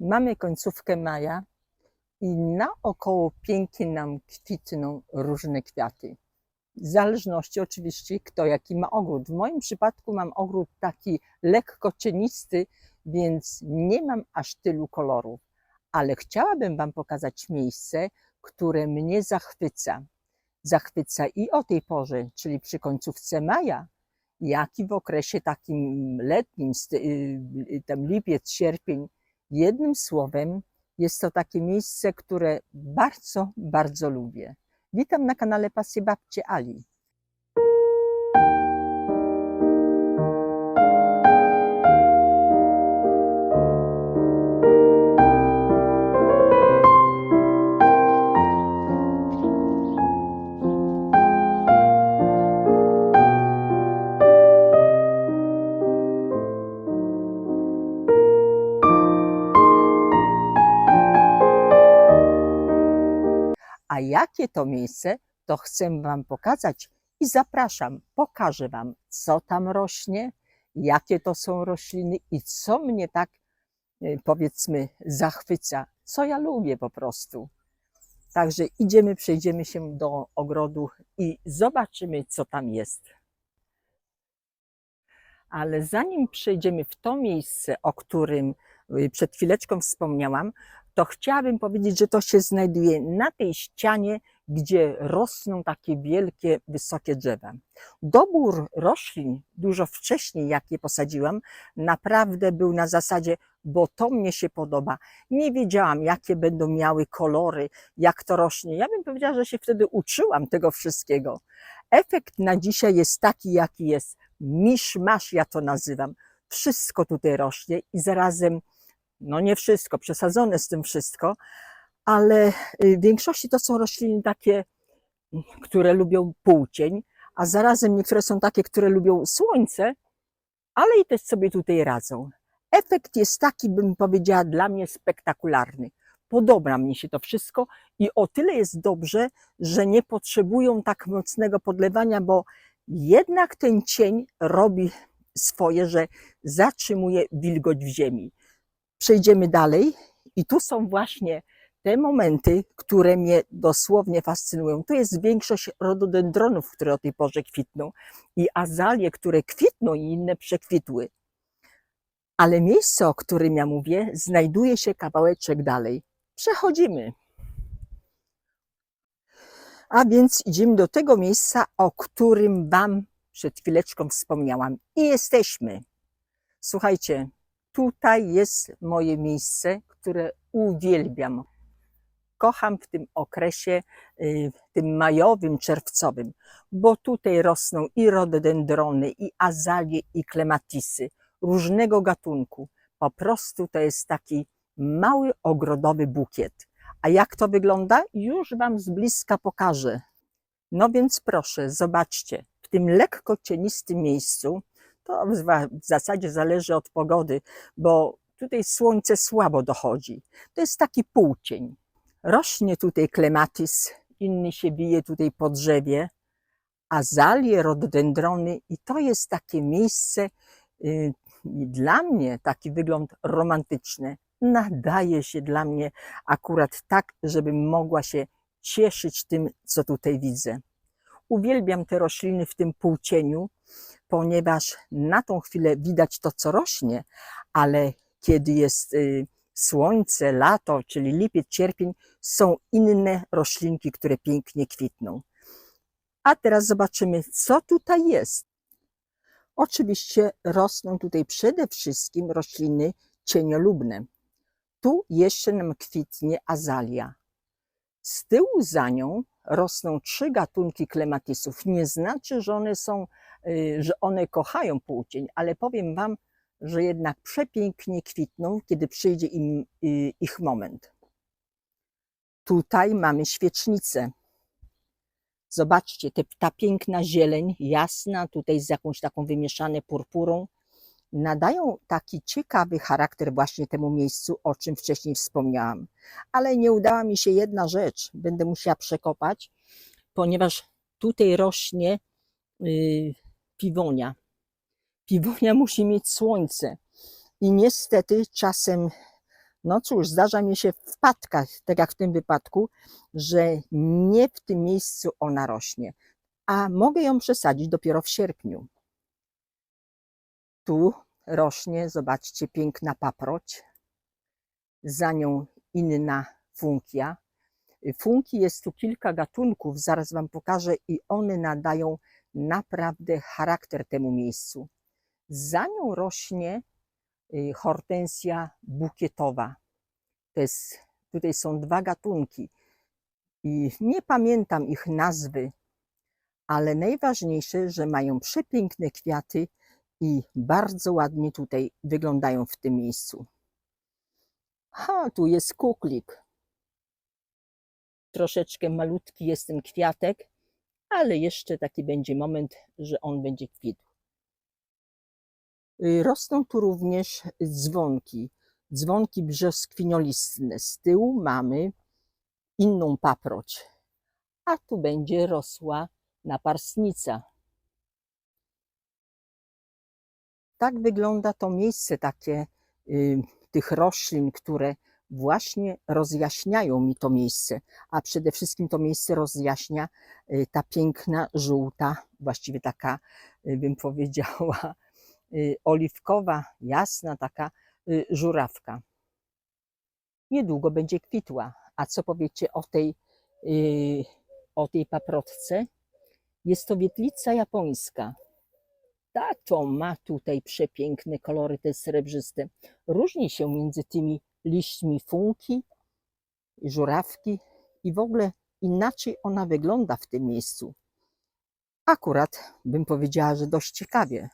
Mamy końcówkę maja i naokoło pięknie nam kwitną różne kwiaty. W zależności oczywiście, kto jaki ma ogród. W moim przypadku mam ogród taki lekko cienisty, więc nie mam aż tylu kolorów, ale chciałabym Wam pokazać miejsce, które mnie zachwyca. Zachwyca i o tej porze, czyli przy końcówce maja, jak i w okresie takim letnim, y, y, tam lipiec, sierpień. Jednym słowem, jest to takie miejsce, które bardzo, bardzo lubię. Witam na kanale Pasje Babcie Ali. Jakie to miejsce, to chcę Wam pokazać i zapraszam. Pokażę Wam, co tam rośnie, jakie to są rośliny i co mnie tak, y, powiedzmy, zachwyca, co ja lubię po prostu. Także idziemy, przejdziemy się do ogrodu i zobaczymy, co tam jest. Ale zanim przejdziemy w to miejsce, o którym przed chwileczką wspomniałam, to chciałabym powiedzieć, że to się znajduje na tej ścianie, gdzie rosną takie wielkie, wysokie drzewa. Dobór roślin dużo wcześniej, jak je posadziłam, naprawdę był na zasadzie, bo to mnie się podoba. Nie wiedziałam, jakie będą miały kolory, jak to rośnie. Ja bym powiedziała, że się wtedy uczyłam tego wszystkiego. Efekt na dzisiaj jest taki, jaki jest. Misz masz, ja to nazywam. Wszystko tutaj rośnie i zarazem no nie wszystko, przesadzone z tym wszystko, ale y, w większości to są rośliny takie, które lubią półcień, a zarazem niektóre są takie, które lubią słońce, ale i też sobie tutaj radzą. Efekt jest taki, bym powiedziała, dla mnie spektakularny. Podoba mi się to wszystko i o tyle jest dobrze, że nie potrzebują tak mocnego podlewania, bo jednak ten cień robi swoje, że zatrzymuje wilgoć w ziemi przejdziemy dalej i tu są właśnie te momenty, które mnie dosłownie fascynują. Tu jest większość rododendronów, które o tej porze kwitną i azalie, które kwitną i inne przekwitły. Ale miejsce, o którym ja mówię, znajduje się kawałeczek dalej. Przechodzimy. A więc idziemy do tego miejsca, o którym Wam przed chwileczką wspomniałam. I jesteśmy. Słuchajcie, tutaj jest moje miejsce, które uwielbiam. Kocham w tym okresie, y, tym majowym, czerwcowym, bo tutaj rosną i rododendrony, i azalie, i klematisy różnego gatunku. Po prostu to jest taki mały ogrodowy bukiet. A jak to wygląda? Już Wam z bliska pokażę. No więc proszę, zobaczcie, w tym lekko cienistym miejscu to w za- w zasadzie zależy od pogody, bo tutaj słońce słabo dochodzi. To jest taki półcień. Rośnie tutaj klematis, inny się bije tutaj po drzewie, azalie, rododendrony i to jest takie miejsce, y, dla mnie taki wygląd romantyczny. Nadaje się dla mnie akurat tak, żebym mogła się cieszyć tym, co tutaj widzę. Uwielbiam te rośliny w tym półcieniu, ponieważ na tą chwilę widać to, co rośnie, ale kiedy jest y, słońce, lato, czyli lipiec, sierpień, są inne roślinki, które pięknie kwitną. A teraz zobaczymy, co tutaj jest. Oczywiście rosną tutaj przede wszystkim rośliny cieniolubne. Tu jeszcze nam kwitnie azalia. Z tyłu za nią rosną trzy gatunki klematisów. Nie znaczy, że one są y, że one kochają płócień, ale powiem Wam, że jednak przepięknie kwitną, kiedy przyjdzie im y, ich moment. Tutaj mamy świecznicę. Zobaczcie, te, ta piękna zieleń, jasna, tutaj z jakąś taką wymieszaną purpurą, nadają taki ciekawy charakter właśnie temu miejscu, o czym wcześniej wspomniałam. Ale nie udała mi się jedna rzecz, będę musiała przekopać, ponieważ tutaj rośnie y, piwonia. Piwonia musi mieć słońce i niestety czasem No cóż, zdarza mi się wpadka, tak jak w tym wypadku, że nie w tym miejscu ona rośnie, a mogę ją przesadzić dopiero w sierpniu. Tu rośnie, zobaczcie, piękna paproć, za nią inna funkia. Funki jest tu kilka gatunków, zaraz Wam pokażę, i one nadają naprawdę charakter temu miejscu. Za nią rośnie y, hortensja bukietowa. To jest, tutaj są dwa gatunki i nie pamiętam ich nazwy, ale najważniejsze, że mają przepiękne kwiaty i bardzo ładnie tutaj wyglądają w tym miejscu. Ha, tu jest kuklik. Troszeczkę malutki jest ten kwiatek, ale jeszcze taki będzie moment, że on będzie kwitł. Y, Rosną tu również dzwonki, dzwonki brzoskwiniolistne. Z tyłu mamy inną paproć, a tu będzie rosła naparsnica. Tak wygląda to miejsce takie y, tych roślin, które właśnie rozjaśniają mi to miejsce, a przede wszystkim to miejsce rozjaśnia y, ta piękna, żółta, właściwie taka, y, bym powiedziała, oliwkowa, jasna, taka żurawka. Niedługo będzie kwitła. A co powiecie o tej, o tej paprotce? Jest to wietlica japońska. Ta to ma tutaj przepiękne kolory, te srebrzyste. Różni się między tymi liśćmi funki, żurawki i w ogóle inaczej ona wygląda w tym miejscu. Akurat bym powiedziała, że dość ciekawie.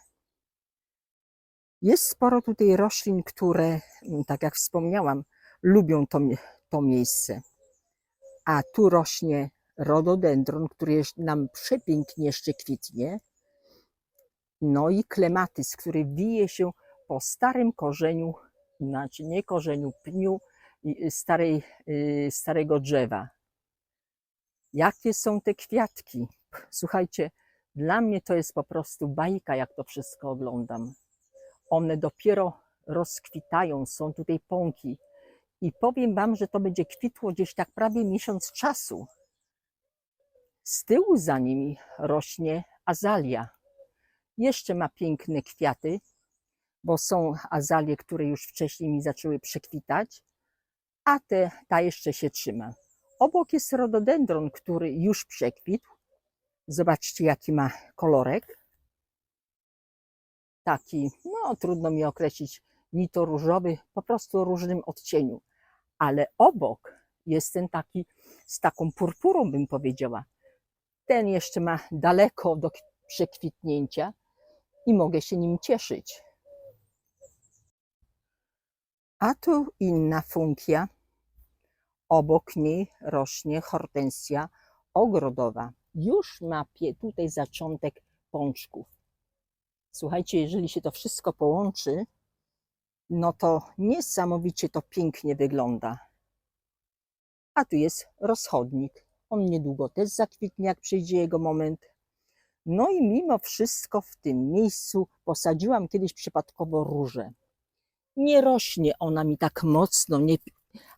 Jest sporo tutaj roślin, które, mm, tak jak wspomniałam, lubią to, to miejsce. A tu rośnie rododendron, który nam przepięknie jeszcze kwitnie. No i klematys, który wije się po starym korzeniu, znaczy nie korzeniu, pniu y, starej, y, starego drzewa. Jakie są te kwiatki? Słuchajcie, dla mnie to jest po prostu bajka, jak to wszystko oglądam. One dopiero rozkwitają, są tutaj pąki. I powiem Wam, że to będzie kwitło gdzieś tak prawie miesiąc czasu. Z tyłu za nimi rośnie azalia. Jeszcze ma piękne kwiaty, bo są azalie, które już wcześniej mi zaczęły przekwitać, a te, ta jeszcze się trzyma. Obok jest rododendron, który już przekwitł. Zobaczcie, jaki ma kolorek. Taki, no trudno mi określić, ni to różowy, po prostu o różnym odcieniu. Ale obok jest ten taki z taką purpurą, bym powiedziała. Ten jeszcze ma daleko do przekwitnięcia i mogę się nim cieszyć. A tu inna funkia. Obok niej rośnie hortensja ogrodowa. Już ma tutaj zaczątek pączków. Słuchajcie, jeżeli się to wszystko połączy, no to niesamowicie to pięknie wygląda. A tu jest rozchodnik. On niedługo też zakwitnie, jak przyjdzie jego moment. No i mimo wszystko w tym miejscu posadziłam kiedyś przypadkowo różę. Nie rośnie ona mi tak mocno, nie,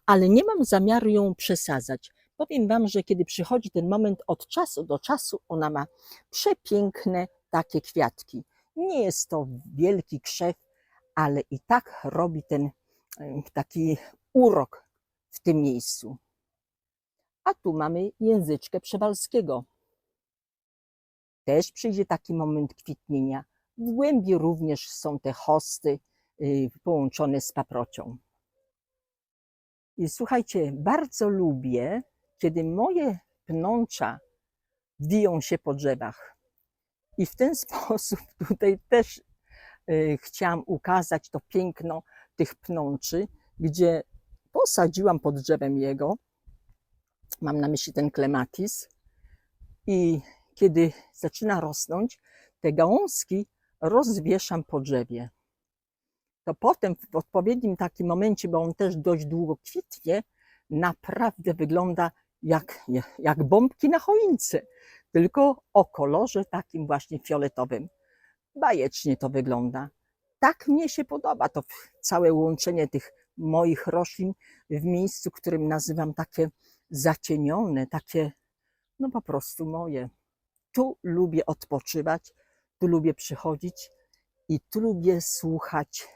ale nie mam zamiaru ją przesadzać. Powiem Wam, że kiedy przychodzi ten moment od czasu do czasu, ona ma przepiękne takie kwiatki. Nie jest to wielki krzew, ale i tak robi ten taki urok w tym miejscu. A tu mamy języczkę przewalskiego. Też przyjdzie taki moment kwitnienia. W głębi również są te hosty y, połączone z paprocią. I słuchajcie, bardzo lubię, kiedy moje pnącza wiją się po drzewach. I w ten sposób tutaj też y, chciałam ukazać to piękno tych pnączy, gdzie posadziłam pod drzewem jego. Mam na myśli ten klematis. I kiedy zaczyna rosnąć, te gałązki rozwieszam po drzewie. To potem w odpowiednim takim momencie, bo on też dość długo kwitnie, naprawdę wygląda jak, jak bombki na choince, tylko o kolorze takim właśnie fioletowym. Bajecznie to wygląda. Tak mnie się podoba to całe łączenie tych moich roślin w miejscu, którym nazywam takie zacienione, takie no po prostu moje. Tu lubię odpoczywać, tu lubię przychodzić i tu lubię słuchać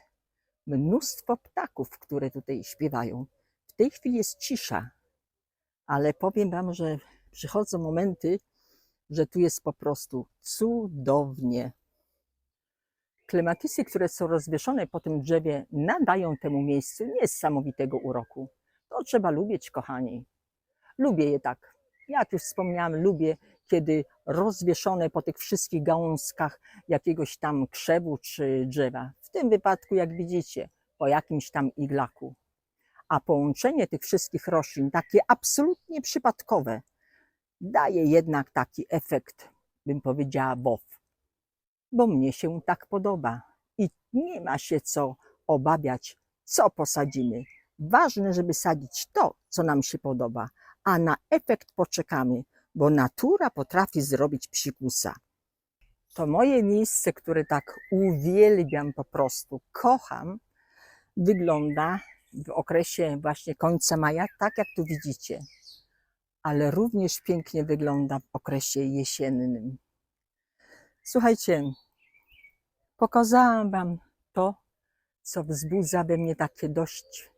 mnóstwo ptaków, które tutaj śpiewają. W tej chwili jest cisza, ale powiem Wam, że przychodzą momenty, że tu jest po prostu cudownie. Klematysy, które są rozwieszone po tym drzewie, nadają temu miejscu niesamowitego uroku. To trzeba lubić, kochani. Lubię je tak. Jak już wspomniałam, lubię, kiedy rozwieszone po tych wszystkich gałązkach jakiegoś tam krzewu czy drzewa. W tym wypadku, jak widzicie, po jakimś tam iglaku. A połączenie tych wszystkich roślin, takie absolutnie przypadkowe, daje jednak taki efekt, bym powiedziała, wow. Bo mnie się tak podoba i nie ma się co obawiać, co posadzimy. Ważne, żeby sadzić to, co nam się podoba, a na efekt poczekamy, bo natura potrafi zrobić psikusa. To moje miejsce, które tak uwielbiam po prostu, kocham, wygląda w okresie właśnie końca maja, tak jak tu widzicie, ale również pięknie wygląda w okresie jesiennym. Słuchajcie, pokazałam Wam to, co wzbudza we mnie takie dość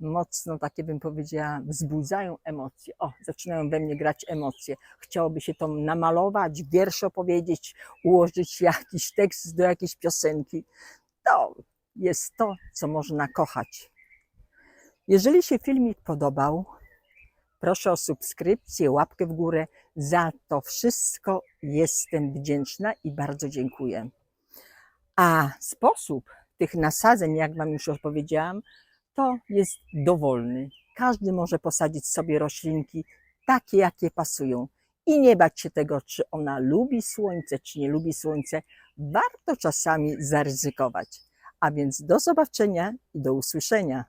mocno, takie bym powiedziała, wzbudzają emocje. O, zaczynają we mnie grać emocje. Chciałoby się to namalować, wiersz opowiedzieć, ułożyć jakiś tekst do jakiejś piosenki. To jest to, co można kochać. Jeżeli się filmik podobał, proszę o subskrypcję, łapkę w górę. Za to wszystko jestem wdzięczna i bardzo dziękuję. A sposób tych nasadzeń, jak Wam już opowiedziałam, to jest dowolny. Każdy może posadzić sobie roślinki takie, jakie pasują. I nie bać się tego, czy ona lubi słońce, czy nie lubi słońce. Warto czasami zaryzykować. A więc do zobaczenia i do usłyszenia.